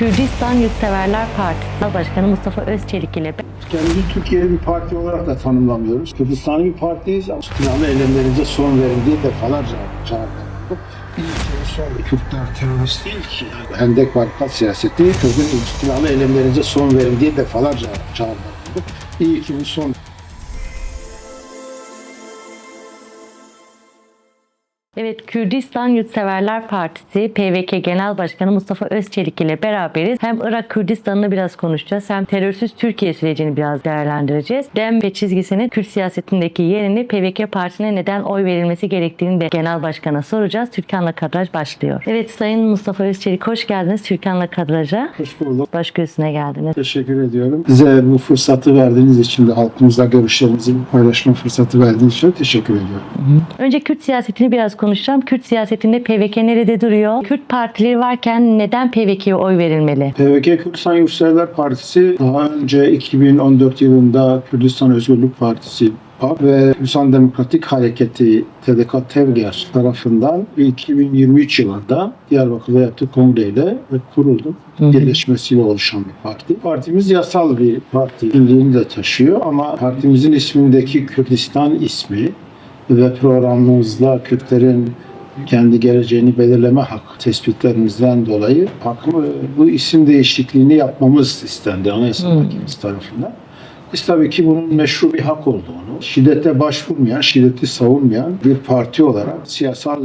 Kürdistan Yurtseverler Partisi Başkanı Mustafa Özçelik ile Kendimizi Türkiye'li bir parti olarak da tanımlamıyoruz. Kürdistan'ı bir partiyiz ama silahlı eylemlerinize son verin diye defalarca çağrı yaptık. Bir kere sonra Kürtler terörist değil ki. Hendek barikat siyaseti, Kürt'ün silahlı eylemlerinize son verin diye defalarca çağrı yaptık. İyi ki bu son Evet, Kürdistan Yurtseverler Partisi PVK Genel Başkanı Mustafa Özçelik ile beraberiz. Hem Irak Kürdistan'ını biraz konuşacağız hem terörsüz Türkiye sürecini biraz değerlendireceğiz. Dem ve çizgisinin Kürt siyasetindeki yerini PVK Partisi'ne neden oy verilmesi gerektiğini de Genel Başkan'a soracağız. Türkan'la kadraj başlıyor. Evet Sayın Mustafa Özçelik hoş geldiniz Türkan'la kadraja. hoş bulduk. Baş göğsüne geldiniz. Teşekkür ediyorum. Bize bu fırsatı verdiğiniz için de halkımızla görüşlerimizi paylaşma fırsatı verdiğiniz için teşekkür ediyorum. Önce Kürt siyasetini biraz konuşacağım. Kürt siyasetinde PVK nerede duruyor? Kürt partileri varken neden PVK'ye oy verilmeli? PVK Kürdistan Yurtseverler Partisi daha önce 2014 yılında Kürdistan Özgürlük Partisi ve Kürdistan Demokratik Hareketi TDK Tevger tarafından 2023 yılında Diyarbakır'da yaptığı kongreyle kuruldu. Birleşmesiyle oluşan bir parti. Partimiz yasal bir parti kimliğini de taşıyor ama partimizin ismindeki Kürdistan ismi ve programımızda Kürtlerin kendi geleceğini belirleme hakkı tespitlerimizden dolayı hakkı, bu isim değişikliğini yapmamız istendi Anayasa Mahkemesi tarafından. Biz tabii ki bunun meşru bir hak olduğunu, şiddete başvurmayan, şiddeti savunmayan bir parti olarak siyasal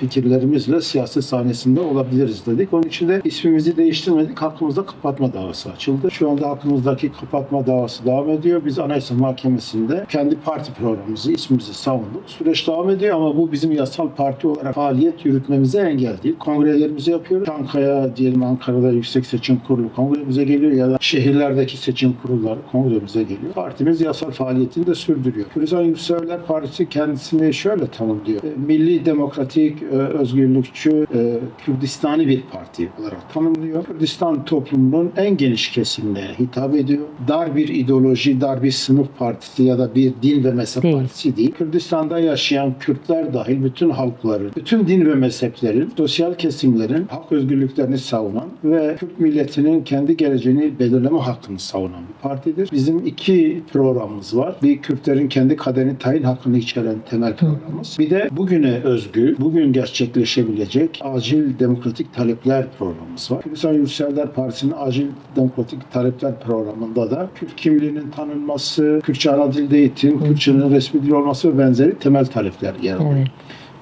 fikirlerimizle siyaset sahnesinde olabiliriz dedik. Onun için de ismimizi değiştirmedik. Hakkımızda kapatma davası açıldı. Şu anda hakkımızdaki kapatma davası devam ediyor. Biz Anayasa Mahkemesi'nde kendi parti programımızı, ismimizi savunduk. Süreç devam ediyor ama bu bizim yasal parti olarak faaliyet yürütmemize engel değil. Kongrelerimizi yapıyoruz. Ankara diyelim Ankara'da Yüksek Seçim Kurulu kongremize geliyor ya da şehirlerdeki seçim kurulları kongremize geliyor. Partimiz yasal faaliyetini de sürdürüyor. Kürdistan Yurtseverler Partisi kendisini şöyle tanımlıyor. E, Milli Demokratik, e, Özgürlükçü, e, Kürdistani bir parti olarak tanımlıyor. Kürdistan toplumunun en geniş kesimine hitap ediyor. Dar bir ideoloji, dar bir sınıf partisi ya da bir din ve mezhep Değil. partisi değil. Kürdistan'da yaşayan Kürtler dahil bütün halkların, bütün din ve mezheplerin, sosyal kesimlerin hak özgürlüklerini savunan ve Kürt milletinin kendi geleceğini belirleme hakkını savunan bir partidir. Bizim iki programımız var. Bir Kürtlerin kendi kaderini tayin hakkını içeren temel programımız. Bir de bugüne özgü, bugün gerçekleşebilecek acil demokratik talepler programımız var. Kürdistan Yurtseverler Partisi'nin acil demokratik talepler programında da Kürt kimliğinin tanınması, Kürtçe ana dilde eğitim, Kürtçenin resmi dil olması ve benzeri temel talepler yer alıyor. Evet.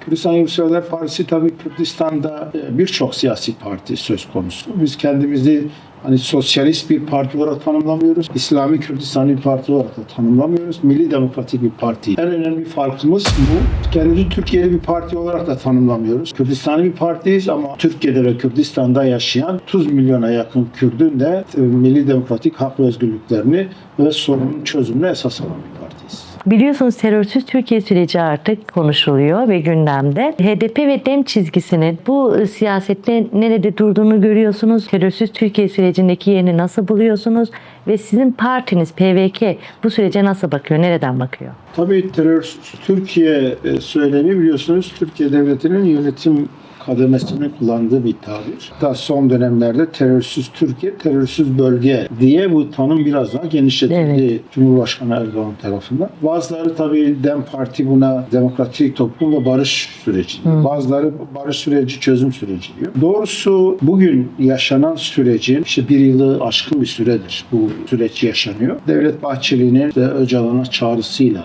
Kürdistan Yurtseverler Partisi tabii Kürdistan'da e, birçok siyasi parti söz konusu. Biz kendimizi hani sosyalist bir parti olarak tanımlamıyoruz. İslami Kürdistan bir parti olarak da tanımlamıyoruz. Milli Demokratik bir parti. En önemli farkımız bu. Kendimizi Türkiye'li bir parti olarak da tanımlamıyoruz. Kürdistan'ı bir partiyiz ama Türkiye'de ve Kürdistan'da yaşayan 30 milyona yakın Kürdün de e, milli demokratik hak ve özgürlüklerini ve sorunun çözümüne esas alan bir partiyiz. Biliyorsunuz terörsüz Türkiye süreci artık konuşuluyor ve gündemde. HDP ve DEM çizgisinin bu e, siyasette nerede durduğunu görüyorsunuz. Terörsüz Türkiye sürecindeki yerini nasıl buluyorsunuz? Ve sizin partiniz PVK bu sürece nasıl bakıyor? Nereden bakıyor? Tabii terörsüz Türkiye e, söylemi biliyorsunuz Türkiye Devleti'nin yönetim kademesini kullandığı bir tabir. Daha son dönemlerde terörsüz Türkiye, terörsüz bölge diye bu tanım biraz daha genişletildi Evet. Cumhurbaşkanı Erdoğan tarafından. Bazıları tabii DEM Parti buna demokratik toplum ve barış süreci diyor. Bazıları barış süreci, çözüm süreci diyor. Doğrusu bugün yaşanan sürecin işte bir yılı aşkın bir süredir bu süreç yaşanıyor. Devlet Bahçeli'nin ve Öcalan'a çağrısıyla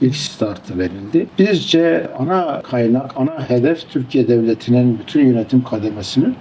ilk startı verildi. Bizce ana kaynak, ana hedef Türkiye Devleti'nin bütün yönetim kademesinin.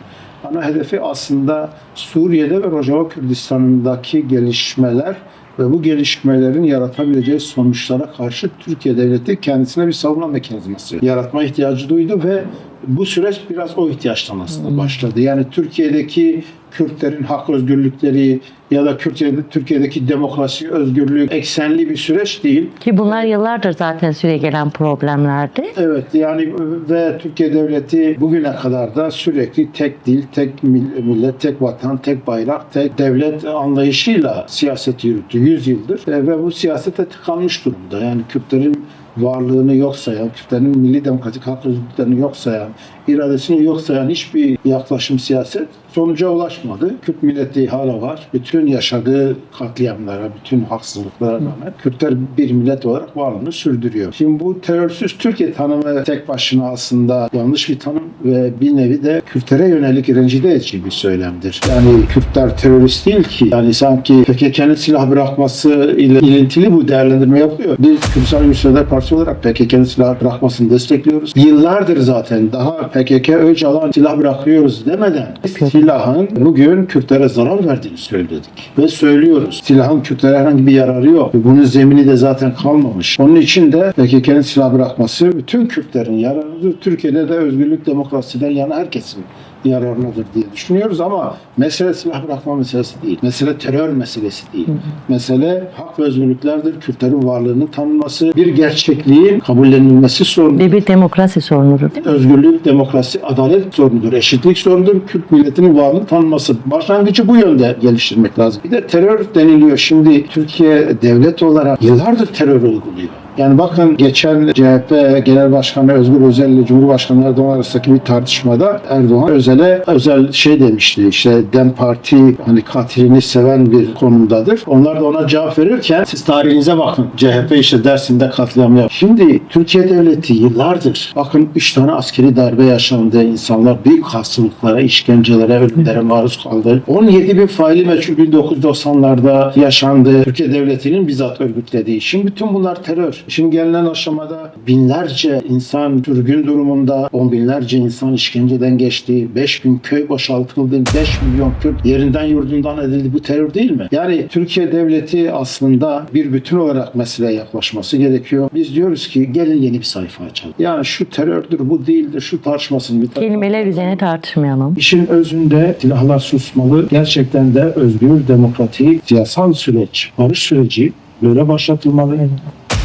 Ana hedefi aslında Suriye'de ve Rojava Kürdistan'ındaki gelişmeler ve bu gelişmelerin yaratabileceği sonuçlara karşı Türkiye Devleti kendisine bir savunma mekanizması yaratma ihtiyacı duydu ve bu süreç biraz o ihtiyaçtan aslında başladı. Yani Türkiye'deki Kürtlerin hak özgürlükleri ya da Türkiye'de, Türkiye'deki demokrasi, özgürlük eksenli bir süreç değil. Ki bunlar yıllardır zaten süre gelen problemlerdi. Evet yani ve Türkiye Devleti bugüne kadar da sürekli tek dil, tek mil- millet, tek vatan, tek bayrak, tek devlet anlayışıyla siyaset yürüttü 100 yıldır ve bu siyasete tıkanmış durumda. Yani Kürtlerin varlığını yok sayan, Kürtlerin milli demokratik hak özgürlüklerini yok sayan, iradesini yok sayan hiçbir yaklaşım siyaset sonuca ulaşmadı. Kürt milleti hala var. Bütün yaşadığı katliamlara, bütün haksızlıklara rağmen Kürtler bir millet olarak varlığını sürdürüyor. Şimdi bu terörsüz Türkiye tanımı tek başına aslında yanlış bir tanım ve bir nevi de Kürtlere yönelik rencide edici bir söylemdir. Yani Kürtler terörist değil ki. Yani sanki PKK'nın silah bırakması ile ilintili bu değerlendirme yapılıyor. Biz Kürdistan Yurtsever Partisi olarak PKK'nın silah bırakmasını destekliyoruz. Yıllardır zaten daha PKK Öcalan silah bırakıyoruz demeden silahın bugün Kürtlere zarar verdiğini söyledik. Ve söylüyoruz. Silahın Kürtlere herhangi bir yararı yok. Bunun zemini de zaten kalmamış. Onun için de PKK'nın silah bırakması bütün Kürtlerin yararıdır. Türkiye'de de özgürlük demokrasiden yana herkesin yararınadır diye düşünüyoruz ama mesele silah bırakma meselesi değil. Mesele terör meselesi değil. Mesele hak ve özgürlüklerdir. Kürtlerin varlığının tanınması, bir gerçekliğin kabullenilmesi sorunu. Ve bir demokrasi sorunudur değil mi? Özgürlük, demokrasi, adalet sorunudur, eşitlik sorunudur. Kürt milletinin varlığının tanınması. Başlangıcı bu yönde geliştirmek lazım. Bir de terör deniliyor. Şimdi Türkiye devlet olarak yıllardır terör uyguluyor. Yani bakın geçen CHP Genel Başkanı Özgür Özel ile Cumhurbaşkanı Erdoğan arasındaki bir tartışmada Erdoğan Özel'e özel şey demişti işte Dem Parti hani katilini seven bir konumdadır. Onlar da ona cevap verirken siz tarihinize bakın. CHP işte dersinde katliam yap. Şimdi Türkiye Devleti yıllardır bakın 3 tane askeri darbe yaşandı. insanlar büyük hastalıklara, işkencelere, ölümlere maruz kaldı. 17 bin faili meçhul 1990'larda yaşandı. Türkiye Devleti'nin bizzat örgütlediği. Şimdi bütün bunlar terör. Şimdi gelinen aşamada binlerce insan sürgün durumunda, on binlerce insan işkenceden geçti. 5 bin köy boşaltıldı. 5 milyon Kürt yerinden yurdundan edildi. Bu terör değil mi? Yani Türkiye Devleti aslında bir bütün olarak meseleye yaklaşması gerekiyor. Biz diyoruz ki gelin yeni bir sayfa açalım. Yani şu terördür, bu değildir, şu tartışmasını bir tarafa Kelimeler üzerine tartışmayalım. İşin özünde silahlar susmalı. Gerçekten de özgür, demokratik, siyasal süreç, barış süreci böyle başlatılmalı.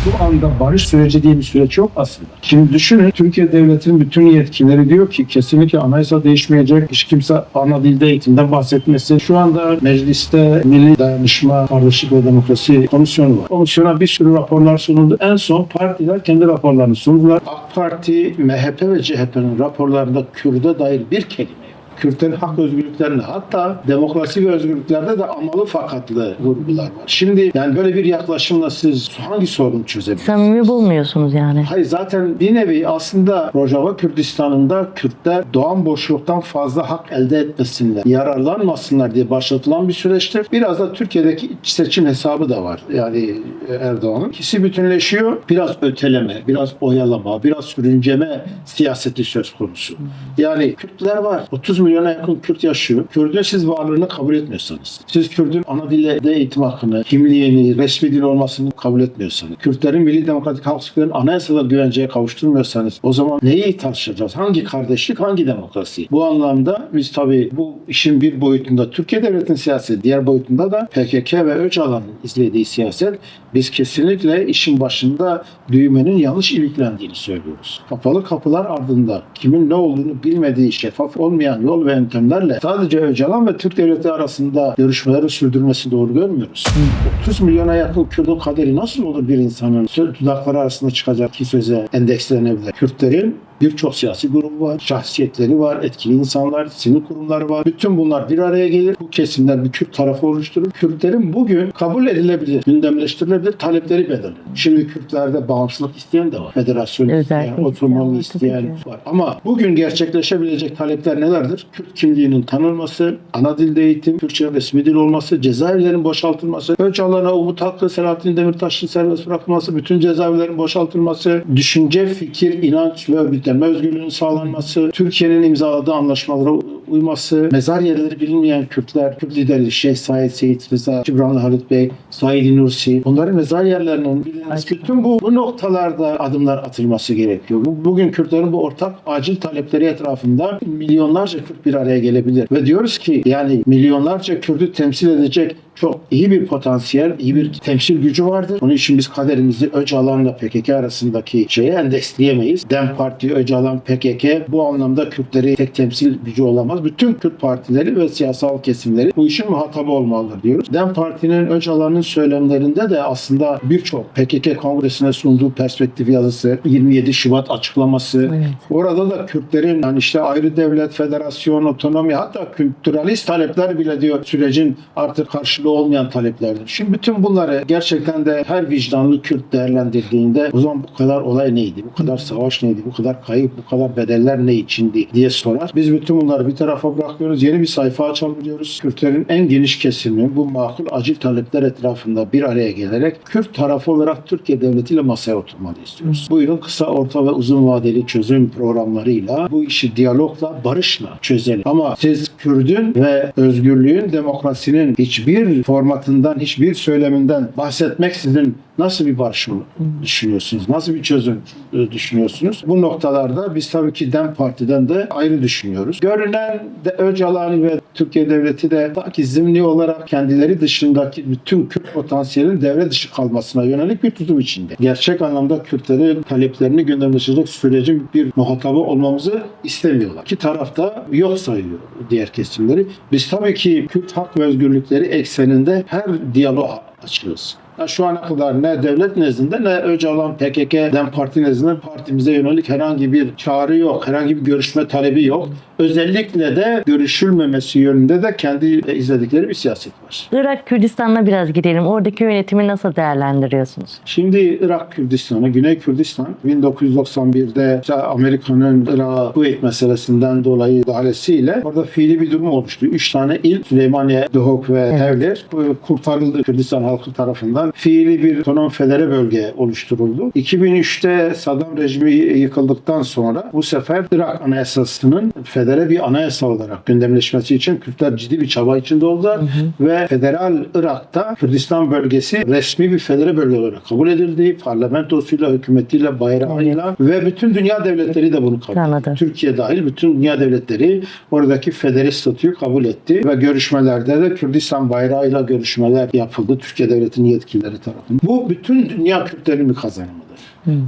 Bu anda barış süreci diye bir süreç yok aslında. Şimdi düşünün Türkiye Devleti'nin bütün yetkileri diyor ki kesinlikle anayasa değişmeyecek. Hiç kimse ana dilde eğitimden bahsetmesin. Şu anda mecliste Milli Dayanışma, Kardeşlik ve Demokrasi Komisyonu var. Komisyona bir sürü raporlar sunuldu. En son partiler kendi raporlarını sundular. AK Parti, MHP ve CHP'nin raporlarında Kürt'e dair bir kelime. Kürtlerin hak özgürlüklerine hatta demokrasi ve özgürlüklerde de amalı fakatlı vurgular var. Şimdi yani böyle bir yaklaşımla siz hangi sorunu çözebilirsiniz? Samimi bulmuyorsunuz yani. Hayır zaten bir nevi aslında Rojava Kürdistan'ında Kürtler doğan boşluktan fazla hak elde etmesinler, yararlanmasınlar diye başlatılan bir süreçtir. Biraz da Türkiye'deki iç seçim hesabı da var. Yani Erdoğan'ın. İkisi bütünleşiyor. Biraz öteleme, biraz oyalama, biraz sürünceme siyaseti söz konusu. Yani Kürtler var. 30 milyona yakın Kürt yaşıyor. Kürt'ün siz varlığını kabul etmiyorsanız, siz Kürt'ün ana dille eğitim hakkını, kimliğini, resmi dil olmasını kabul etmiyorsanız, Kürtlerin Milli Demokratik Halkların anayasal güvenceye kavuşturmuyorsanız o zaman neyi tartışacağız? Hangi kardeşlik, hangi demokrasi? Bu anlamda biz tabii bu işin bir boyutunda Türkiye Devleti'nin siyaseti, diğer boyutunda da PKK ve Öcalan'ın izlediği siyaset biz kesinlikle işin başında düğmenin yanlış iliklendiğini söylüyoruz. Kapalı kapılar ardında kimin ne olduğunu bilmediği şeffaf olmayan yol ve yöntemlerle sadece Öcalan ve Türk Devleti arasında görüşmeleri sürdürmesi doğru görmüyoruz. 30 milyona yakın Kürt'ün kaderi nasıl olur bir insanın dudakları arasında çıkacak ki söze endekslenebilir? Kürtlerin birçok siyasi grubu var, şahsiyetleri var, etkili insanlar, sinir kurumları var. Bütün bunlar bir araya gelir. Bu kesimler bir Kürt tarafı oluşturur. Kürtlerin bugün kabul edilebilir, gündemleştirilebilir talepleri belirli. Şimdi Kürtlerde bağımsızlık isteyen de var. Federasyon isteyen, Özellikle isteyen tabii isteyen var. Ama bugün gerçekleşebilecek talepler nelerdir? Kürt kimliğinin tanınması, ana dilde eğitim, Türkçe resmi dil olması, cezaevlerin boşaltılması, Öcalan'a, Umut Hakkı, Selahattin Demirtaş'ın serbest bırakılması, bütün cezaevlerin boşaltılması, düşünce, fikir, inanç ve örgütlenme özgürlüğünün sağlanması, Türkiye'nin imzaladığı anlaşmalara uyması, mezar yerleri bilinmeyen Kürtler, Kürt lideri Şeyh Said Seyit Rıza, Cibranlı Halit Bey, Said Nursi, bunların mezar yerlerinin bilinmesi, bütün bu, bu noktalarda adımlar atılması gerekiyor. Bu, bugün Kürtlerin bu ortak acil talepleri etrafında milyonlarca Kürt bir araya gelebilir. Ve diyoruz ki yani milyonlarca Kürt'ü temsil edecek çok iyi bir potansiyel, iyi bir temsil gücü vardır. Onun için biz kaderimizi Öcalan'la PKK arasındaki şeye endeksleyemeyiz. DEM Parti, Öcalan, PKK bu anlamda Kürtleri tek temsil gücü olamaz. Bütün Kürt partileri ve siyasal kesimleri bu işin muhatabı olmalıdır diyoruz. DEM Parti'nin Öcalan'ın söylemlerinde de aslında birçok PKK kongresine sunduğu perspektif yazısı, 27 Şubat açıklaması, Evet. Orada da Kürtlerin yani işte ayrı devlet, federasyon, otonomi hatta kültüralist talepler bile diyor sürecin artık karşılığı olmayan taleplerdir. Şimdi bütün bunları gerçekten de her vicdanlı Kürt değerlendirdiğinde o zaman bu kadar olay neydi? Bu kadar savaş neydi? Bu kadar kayıp, bu kadar bedeller ne içindi diye sorar. Biz bütün bunları bir tarafa bırakıyoruz. Yeni bir sayfa açalım diyoruz. Kürtlerin en geniş kesimi bu makul acil talepler etrafında bir araya gelerek Kürt tarafı olarak Türkiye devletiyle masaya oturmalı istiyoruz. Buyurun kısa, orta ve uzun vadeli çözüm programlarıyla bu işi diyalogla, barışla çözelim. Ama siz Kürdün ve özgürlüğün, demokrasinin hiçbir formatından, hiçbir söyleminden bahsetmeksizin nasıl bir barış düşünüyorsunuz? Nasıl bir çözüm e, düşünüyorsunuz? Bu noktalarda biz tabii ki DEM Parti'den de ayrı düşünüyoruz. Görünen de Öcalan ve Türkiye Devleti de sanki zimni olarak kendileri dışındaki bütün Kürt potansiyelin devre dışı kalmasına yönelik bir tutum içinde. Gerçek anlamda Kürtlerin taleplerini gündemleştirecek sürecin bir muhatabı olmamızı istemiyorlar. İki tarafta yok sayıyor diğer kesimleri. Biz tabii ki Kürt hak ve özgürlükleri ekseninde her diyaloğa açığız. Şu ana kadar ne devlet nezdinde ne Öcalan PKK DEM Parti nezdinde partimize yönelik herhangi bir çağrı yok. Herhangi bir görüşme talebi yok. Özellikle de görüşülmemesi yönünde de kendi izledikleri bir siyaset var. Irak Kürdistan'la biraz gidelim. Oradaki yönetimi nasıl değerlendiriyorsunuz? Şimdi Irak Kürdistan'ı, Güney Kürdistan 1991'de işte Amerika'nın Irak Kuveyt meselesinden dolayı müdahalesiyle orada fiili bir durum oluştu. Üç tane il Süleymaniye, Duhok ve Evet. Evler kurtarıldı Kürdistan halkı tarafından. Fiili bir otonom federe bölge oluşturuldu. 2003'te Saddam rejimi yıkıldıktan sonra bu sefer Irak Anayasası'nın federe bir anayasa olarak gündemleşmesi için Kürtler ciddi bir çaba içinde oldular ve federal Irak'ta Kürdistan bölgesi resmi bir federe bölge olarak kabul edildi. Parlamentosuyla, hükümetiyle, bayrağıyla ve bütün dünya devletleri de bunu kabul etti. Türkiye dahil bütün dünya devletleri oradaki federe statüyü kabul etti ve görüşmelerde de Kürdistan bayrağıyla görüşmeler yapıldı Türkiye devletinin yetkilileri tarafından. Bu bütün dünya Kürtlerinin bir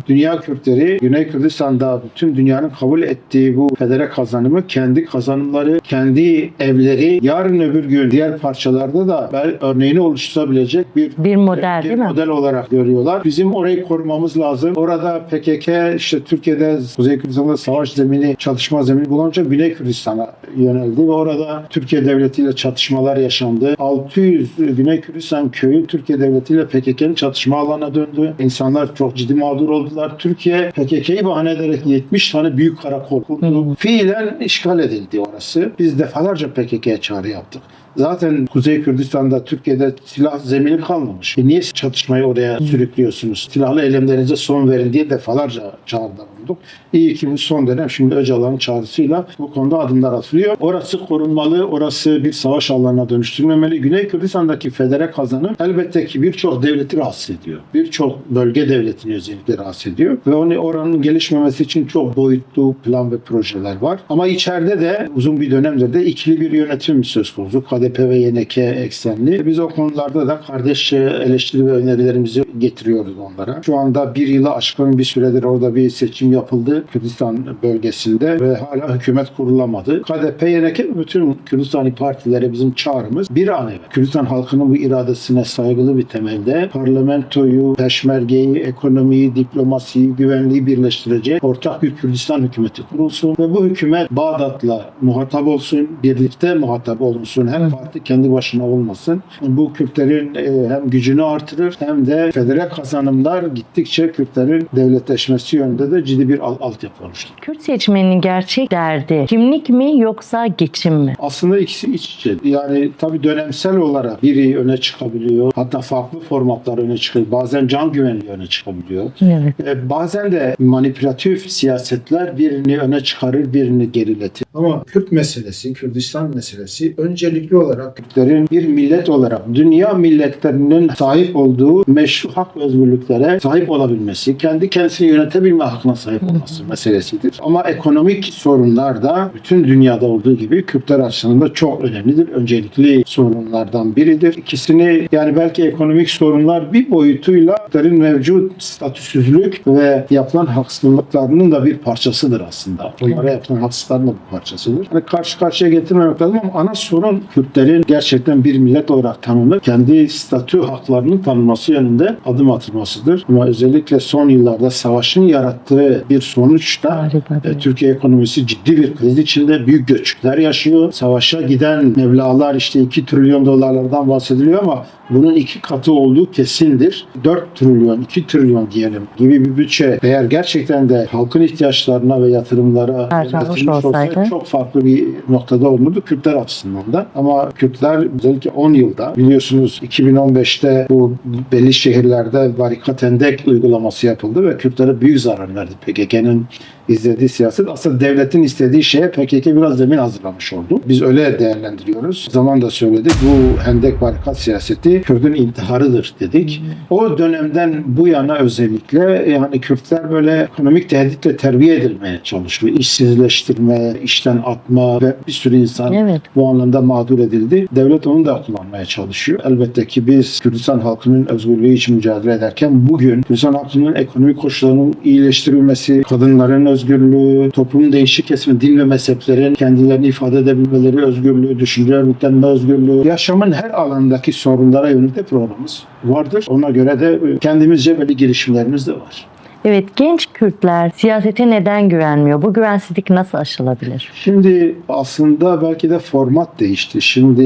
Dünya Kürtleri Güney Kürdistan'da bütün dünyanın kabul ettiği bu federe kazanımı kendi kazanımları, kendi evleri yarın öbür gün diğer parçalarda da bel- örneğini oluşturabilecek bir Bir model bir değil mi? model olarak görüyorlar. Bizim orayı korumamız lazım. Orada PKK işte Türkiye'de Kuzey Kürdistan'da savaş zemini, çatışma zemini bulunca Güney Kürdistan'a yöneldi ve orada Türkiye devletiyle çatışmalar yaşandı. 600 Güney Kürdistan köyü Türkiye devletiyle PKK'nın çatışma alanına döndü. İnsanlar çok ciddi mağdur oldular. Türkiye PKK'yı bahane ederek 70 tane büyük karakol kurdu. Fiilen işgal edildi orası. Biz defalarca PKK'ya çağrı yaptık. Zaten Kuzey Kürdistan'da Türkiye'de silah zemini kalmamış. E niye çatışmayı oraya sürüklüyorsunuz? Silahlı eylemlerinize son verin diye defalarca çağrıda bulunduk. İyi ki son dönem şimdi Öcalan'ın çağrısıyla bu konuda adımlar atılıyor. Orası korunmalı, orası bir savaş alanına dönüştürülmemeli. Güney Kürdistan'daki federe kazanım elbette ki birçok devleti rahatsız ediyor. Birçok bölge devletini özellikle rahatsız ediyor. Ve onu oranın gelişmemesi için çok boyutlu plan ve projeler var. Ama içeride de uzun bir dönemdir de ikili bir yönetim söz konusu. KDP ve YNK eksenli. Biz o konularda da kardeşçe eleştiri ve önerilerimizi getiriyoruz onlara. Şu anda bir yılı aşkın bir süredir orada bir seçim yapıldı Kürdistan bölgesinde ve hala hükümet kurulamadı. KDP, YNK bütün Kürdistani partilere bizim çağrımız bir an evvel Kürdistan halkının bu iradesine saygılı bir temelde parlamentoyu, peşmergeyi, ekonomiyi, diplomasiyi, güvenliği birleştirecek ortak bir Kürdistan hükümeti kurulsun ve bu hükümet Bağdat'la muhatap olsun, birlikte muhatap olunsun. Her parti kendi başına olmasın. Bu Kürtlerin e, hem gücünü artırır hem de federe kazanımlar gittikçe Kürtlerin devletleşmesi yönünde de ciddi bir al- altyapı oluşturur. Kürt seçmeninin gerçek derdi kimlik mi yoksa geçim mi? Aslında ikisi iç içe. Yani tabii dönemsel olarak biri öne çıkabiliyor. Hatta farklı formatlar öne çıkıyor. Bazen can güvenliği öne çıkabiliyor. Evet. E, Bazen de manipülatif siyasetler birini öne çıkarır, birini geriletir. Ama Kürt meselesi, Kürdistan meselesi öncelikli olarak Kürtlerin bir millet olarak dünya milletlerinin sahip olduğu meşru hak ve özgürlüklere sahip olabilmesi, kendi kendisini yönetebilme hakkına sahip sahip olması meselesidir. Ama ekonomik sorunlar da bütün dünyada olduğu gibi Kürtler açısından çok önemlidir. Öncelikli sorunlardan biridir. İkisini yani belki ekonomik sorunlar bir boyutuyla Kürtlerin mevcut statüsüzlük ve yapılan haksızlıklarının da bir parçasıdır aslında. Onlara yapılan haksızlıkların da bir parçasıdır. Yani karşı karşıya getirmemek lazım ama ana sorun Kürtlerin gerçekten bir millet olarak tanınıp kendi statü haklarının tanınması yönünde adım atılmasıdır. Ama özellikle son yıllarda savaşın yarattığı bir sonuçta e. Türkiye ekonomisi ciddi bir kriz içinde büyük göçükler yaşıyor. Savaşa giden mevlalar işte 2 trilyon dolarlardan bahsediliyor ama bunun iki katı olduğu kesindir. 4 trilyon, 2 trilyon diyelim gibi bir bütçe eğer gerçekten de halkın ihtiyaçlarına ve yatırımlara yöneltilmiş olsaydı. olsaydı çok farklı bir noktada olurdu Kürtler açısından da. Ama Kürtler özellikle 10 yılda biliyorsunuz 2015'te bu belli şehirlerde barikat endek uygulaması yapıldı ve Kürtlere büyük zarar verdi PKK'nın izlediği siyaset. Aslında devletin istediği şeye PKK biraz zemin hazırlamış oldu. Biz öyle değerlendiriyoruz. Zaman da söyledik. Bu hendek barikat siyaseti Kürt'ün intiharıdır dedik. O dönemden bu yana özellikle yani Kürtler böyle ekonomik tehditle terbiye edilmeye çalışıyor. İşsizleştirme, işten atma ve bir sürü insan Evet. bu anlamda mağdur edildi. Devlet onu da kullanmaya çalışıyor. Elbette ki biz Kürdistan halkının özgürlüğü için mücadele ederken bugün Kürdistan halkının ekonomik koşullarının iyileştirilmesi, kadınların özgürlüğü, toplumun değişik kesimi, din ve mezheplerin kendilerini ifade edebilmeleri özgürlüğü, düşünce örgütlenme özgürlüğü, yaşamın her alandaki sorunlara yönelik de programımız vardır. Ona göre de kendimizce böyle girişimlerimiz de var. Evet, genç Kürtler siyasete neden güvenmiyor? Bu güvensizlik nasıl aşılabilir? Şimdi aslında belki de format değişti. Şimdi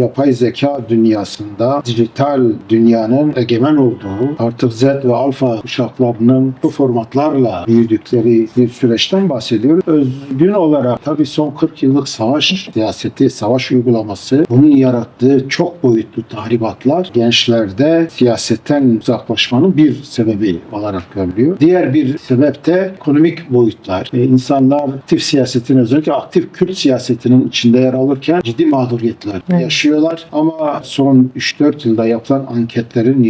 yapay zeka dünyasında dijital dünyanın egemen olduğu artık Z ve alfa kuşaklarının bu formatlarla büyüdükleri bir süreçten bahsediyoruz. Özgün olarak tabii son 40 yıllık savaş siyaseti, savaş uygulaması bunun yarattığı çok boyutlu tahribatlar gençlerde siyasetten uzaklaşmanın bir sebebi olarak görülüyor. Diğer bir sebep de ekonomik boyutlar. E, insanlar aktif siyasetin özellikle aktif Kürt siyasetinin içinde yer alırken ciddi mağduriyetler Evet. yaşıyorlar. Ama son 3-4 yılda yapılan anketlerin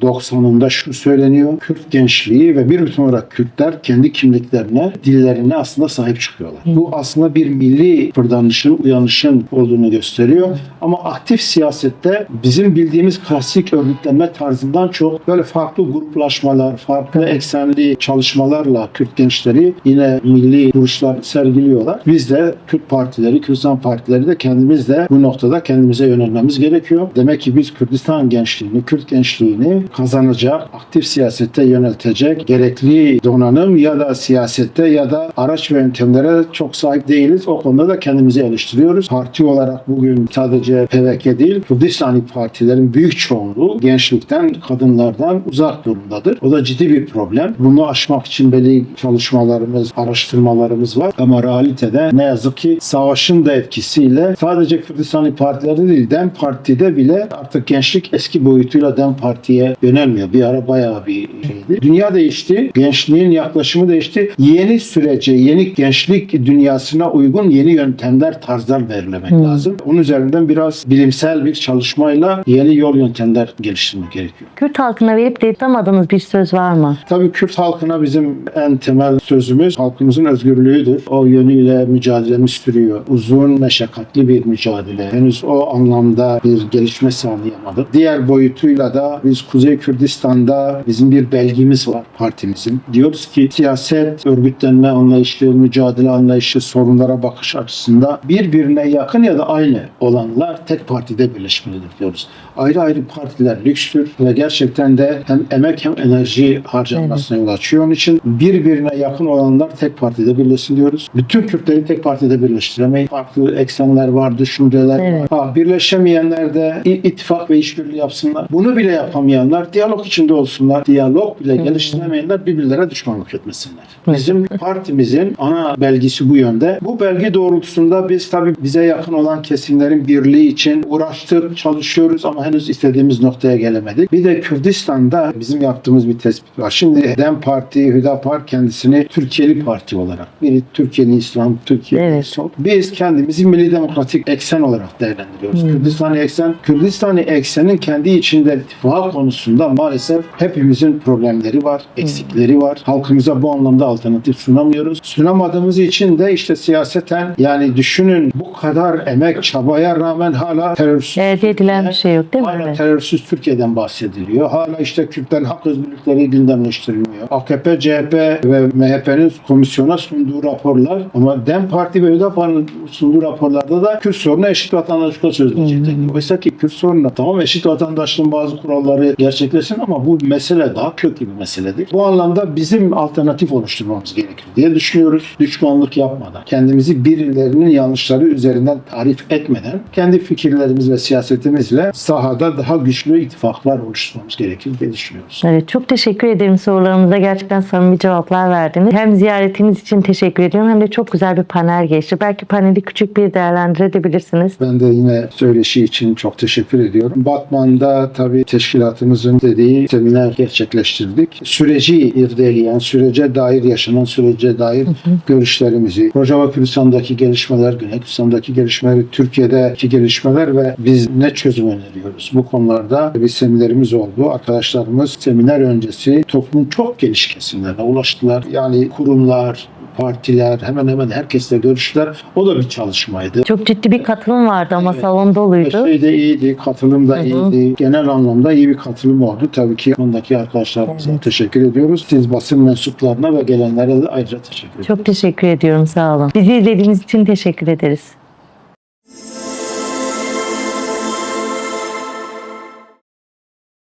%90'ında şu söyleniyor. Kürt gençliği ve bir bütün olarak Kürtler kendi kimliklerine, dillerine aslında sahip çıkıyorlar. Bu aslında bir milli fırdanışın, uyanışın olduğunu gösteriyor. Ama aktif siyasette bizim bildiğimiz klasik örgütlenme tarzından çok böyle farklı gruplaşmalar, farklı eksenli çalışmalarla Kürt gençleri yine milli duruşlar sergiliyorlar. Biz de Kürt partileri, Kürdistan partileri de kendimiz de bu noktada kendimize yönelmemiz gerekiyor. Demek ki biz Kürdistan gençliğini, Kürt gençliğini kazanacak, aktif siyasete yöneltecek gerekli donanım ya da siyasette ya da araç ve yöntemlere çok sahip değiliz. O konuda da kendimizi eleştiriyoruz. Parti olarak bugün sadece PVK değil, Kürdistani partilerin büyük çoğunluğu gençlikten, kadınlardan uzak durumdadır. O da ciddi bir problem. Bunu aşmak için belli çalışmalarımız, araştırmalarımız var. Ama realitede ne yazık ki savaşın da etkisiyle sadece Kürdistani partilerde değil, DEM Parti'de bile artık gençlik eski boyutuyla DEM Parti'ye yönelmiyor. Bir ara bayağı bir şeydi. Dünya değişti. Gençliğin yaklaşımı değişti. Yeni sürece, yeni gençlik dünyasına uygun yeni yöntemler, tarzlar belirlemek lazım. Onun üzerinden biraz bilimsel bir çalışmayla yeni yol yöntemler geliştirmek gerekiyor. Kürt halkına verip de tutamadığınız bir söz var mı? Tabii Kürt halkına bizim en temel sözümüz halkımızın özgürlüğüdür. O yönüyle mücadelemiz sürüyor. Uzun, meşakkatli bir mücadele. Henüz o anlamda bir gelişme sağlayamadık. Diğer boyutuyla da biz Kuzey Kürdistan'da bizim bir belgimiz var partimizin. Diyoruz ki siyaset, örgütlenme anlayışı, mücadele anlayışı, sorunlara bakış açısında birbirine yakın ya da aynı olanlar tek partide birleşmelidir diyoruz. Ayrı ayrı partiler lükstür ve gerçekten de hem emek hem enerji harcanmasına yol açıyor. Onun için birbirine yakın olanlar tek partide birleşsin diyoruz. Bütün Kürtleri tek partide birleştiremeyiz. Farklı eksenler var, düşünceler Evet. var. Ha, birleşemeyenler de ittifak ve işbirliği yapsınlar. Bunu bile yapamayanlar diyalog içinde olsunlar. Diyalog bile geliştiremeyenler birbirlerine düşmanlık etmesinler. Bizim partimizin ana belgesi bu yönde. Bu belge doğrultusunda biz tabii bize yakın olan kesimlerin birliği için uğraştık, çalışıyoruz ama henüz istediğimiz noktaya gelemedik. Bir de Kürdistan'da bizim yaptığımız bir tespit var. Şimdi Şimdi DEM Parti, Hüdapar kendisini Türkiye'li parti olarak, biri Türkiye'nin İslam, Türkiye Evet. Sol. Biz kendimizi milli demokratik eksen olarak değerlendiriyoruz. Kürdistan eksen, Kürdistan eksenin kendi içinde ittifak konusunda maalesef hepimizin problemleri var, eksikleri var. Halkımıza bu anlamda alternatif sunamıyoruz. Sunamadığımız için de işte siyaseten yani düşünün bu kadar emek, çabaya rağmen hala terörist Elde edilen bir şey yok değil mi? Hala Evet. terörsüz Türkiye'den bahsediliyor. Hala işte Kürtlerin hak özgürlükleri gündemleştirilmiyor. AKP, CHP ve MHP'nin komisyona sunduğu raporlar ama DEM Parti ve Hüdapar'ın sunduğu raporlarda da Kürt sorunu eşit vatandaşlıkla çözülecek deniyor. Oysa ki Kürt sorunu tamam eşit vatandaşlığın bazı kuralları gerçekleşsin ama bu mesele daha köklü bir meseledir. Bu anlamda bizim alternatif oluşturmamız gerekir diye düşünüyoruz. Düşmanlık yapmadan, kendimizi birilerinin yanlışları üzerinden tarif etmeden kendi fikirlerimiz ve siyasetimizle sahada daha güçlü ittifaklar oluşturmamız gerekir diye düşünüyoruz. Evet, çok teşekkür ederim sorularımıza. Gerçekten samimi cevaplar verdiniz. Hem ziyaretiniz için teşekkür ediyorum hem de çok güzel bir panel geçti. Belki paneli küçük bir değerlendirebilirsiniz. Ben de yine söyleşi için çok teşekkür ediyorum. Batman'da tabii teşkilatımızın dediği seminer gerçekleştirdik. Süreci irdeleyen, sürece dair yaşanan sürece dair görüşlerimizi, Rojava Kürdistan'daki gelişmeler, Güney Kürdistan'daki gelişmeler, Türkiye'deki gelişmeler ve biz ne çözüm öneriyoruz? Bu konularda bir seminerimiz oldu. Arkadaşlarımız seminer öncesi toplumun çok geniş kesimlerine ulaştılar. Yani kurumlar, partiler hemen hemen herkesle görüştüler. O da bir çalışmaydı. Çok ciddi bir katılım vardı ama Evet. salon doluydu. Şey de iyiydi, katılım da Hı hı. iyiydi. Genel anlamda iyi bir katılım oldu. Tabii ki ondaki arkadaşlarımıza Evet. teşekkür ediyoruz. Siz basın mensuplarına ve gelenlere de ayrıca teşekkür ediyoruz. Çok teşekkür ediyorum. Sağ olun. Bizi izlediğiniz için teşekkür ederiz.